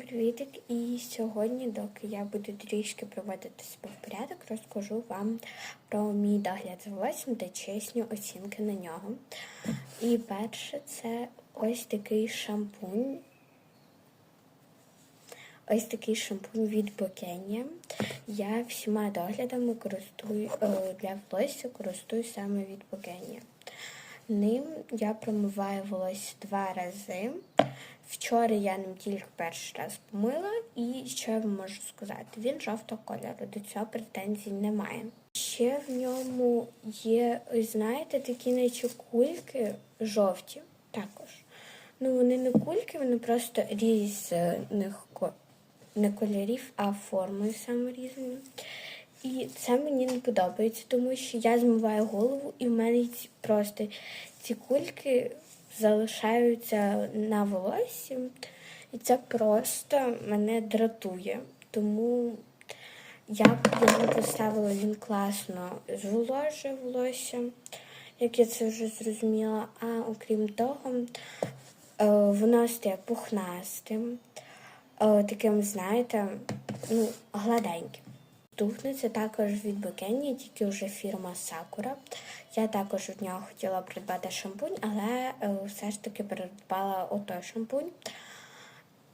Привітик! І сьогодні, доки я буду трішки приводити себе в порядок, розкажу вам про мій догляд за волоссям та чесні оцінки на нього. І перше, це ось такий шампунь. Ось такий шампунь від Бокенія. Я всіма доглядами користую е, для волосся користую саме від Бокенія. Ним я промиваю волосся два рази. Вчора я ним тільки перший раз помила, і що я вам можу сказати? Він жовтого кольору, до цього претензій немає. Ще в ньому є, знаєте, такі наче кульки жовті також. Ну, вони не кульки, вони просто різних не кольорів, а форми саме різні. І це мені не подобається, тому що я змиваю голову, і в мене просто ці кульки залишаються на волоссі. І це просто мене дратує. Тому я б йому поставила він класно зволожує волосся, як я це вже зрозуміла. А окрім того, е, воно стає пухнастим, е, таким, знаєте, ну, гладеньким. Тухне це також від Бокені, тільки вже фірма Сакура. Я також від нього хотіла придбати шампунь, але е, все ж таки придбала отой шампунь.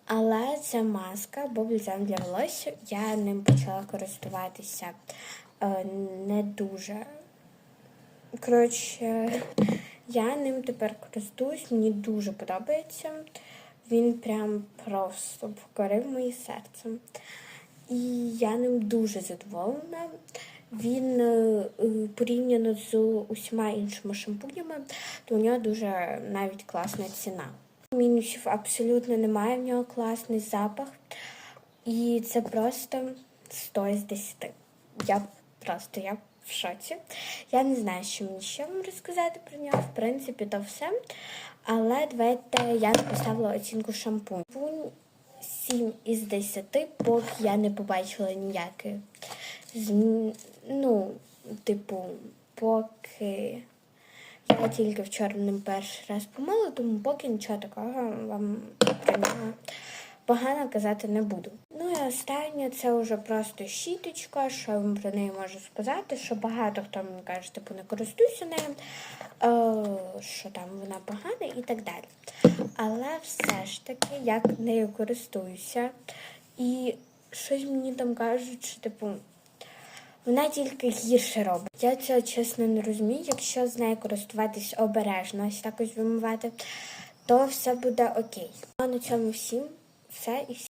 Але це маска бубльзам для волосся. Я ним почала користуватися е, не дуже. Коротше, я ним тепер користуюсь, мені дуже подобається. Він прям просто покорив моє серце. І я ним дуже задоволена. Він е, е, порівняно з усіма іншими шампунями, то у нього дуже навіть класна ціна. Мінусів абсолютно немає, в нього класний запах. І це просто 100 з 10. Я просто я в шоці. Я не знаю, що мені ще вам розказати про нього. В принципі, то все. Але давайте я поставила оцінку шампунь. Шампунь 7 із 10, поки я не побачила ніяких змін. Ну, типу, поки я тільки вчора не перший раз помила, тому поки нічого такого вам про погано казати не буду. Ну і останнє це вже просто щіточка, що я вам про неї можу сказати, що багато хто мені каже, типу, не користуйся нею, е, що там вона погана і так далі. Але все ж таки я нею користуюся. І щось мені там кажуть, що типу. Вона тільки гірше робить. Я цього чесно не розумію. Якщо з нею користуватись обережно, ось так вимивати, то все буде окей. А на цьому всім все і всім.